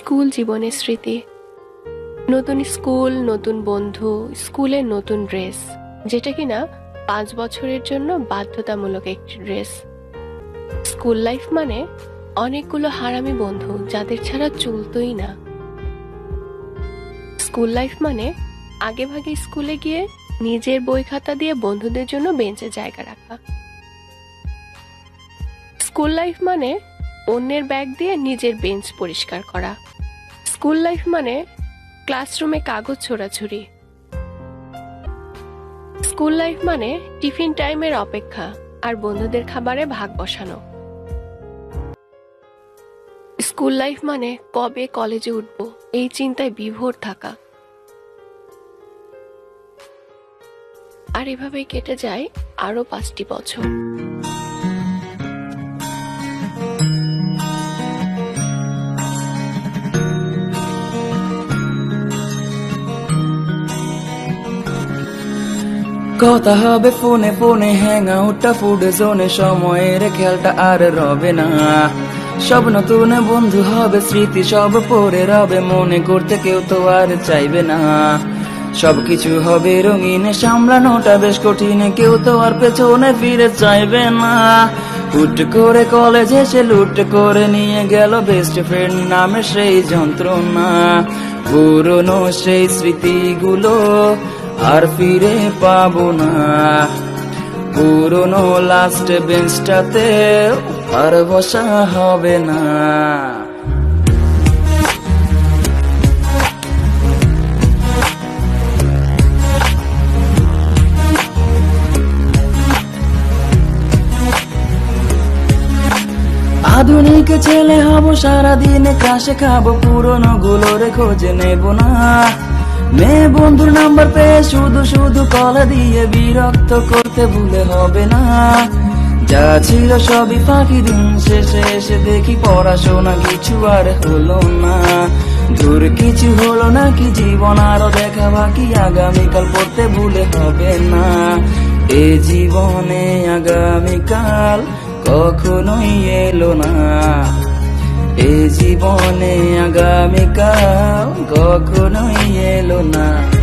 School জীবনের স্মৃতি। নতুন স্কুল, নতুন বন্ধু, স্কুলের নতুন ড্রেস, যেটা কিনা পাঁচ বছরের জন্য বাধ্যতামূলক একটি ড্রেস। স্কুল লাইফ মানে অনেকগুলো হারামি বন্ধু, যাদের ছাড়া চলতোই না। স্কুল লাইফ মানে আগে ভাগে স্কুলে গিয়ে নিজের বই খাতা দিয়ে বন্ধুদের জন্য বেঞ্চে জায়গা রাখা। স্কুল লাইফ মানে অন্যের ব্যাগ দিয়ে নিজের বেঞ্চ পরিষ্কার করা। স্কুল লাইফ মানে ক্লাসরুমে কাগজ ছোড়াছুড়ি। স্কুল লাইফ মানে টিফিন টাইমের অপেক্ষা আর বন্ধুদের খাবারে ভাগ বসানো। স্কুল লাইফ মানে কবে কলেজে উঠবো, এই চিন্তায় বিভোর থাকা। আর এভাবেই কেটে যায় আরও পাঁচটি বছর। কথা হবে, ফোনে ফোনে হ্যাং আউটটা ফুড জোনে সময়ের খেলটা আর রবে না। সব নতুন বন্ধু হবে, স্মৃতি সব পরে রবে, মনে করতে কেউ তো আর চাইবে না। সবকিছু হবে রঙিন, সামলানোটা বেশ কঠিন, কেউ তো আর পেছনে ফিরে চাইবে না। হুট করে কলেজ এসে লুট করে নিয়ে গেল বেস্ট ফ্রেন্ড নামে সেই যন্ত্রণা। পুরনো সেই স্মৃতিগুলো আর ফিরে পাবো না। পুরনো লাস্ট বেঞ্চটাতে আর বসা হবে না। আধুনিক ছেলে হব সারাদিন, কাশে খাব পুরনো গুলোর খোঁজে নেব না। মেয়ে বন্ধুর নাম্বার পেয়ে শুধু শুধু কলা দিয়ে বিরক্ত করতে ভুলে হবে না। যা ছিল সবই ফাঁকি দিন শেষে এসে দেখি পড়াশোনা কিছু আর হলো না। দূর কিছু হলো না কি জীবন আরও দেখা বাকি আগামীকাল পড়তে ভুলে হবে না। এ জীবনে আগামীকাল কখনোই এলো না। এ জীবনে আগামীকাল কখনোই এলো না।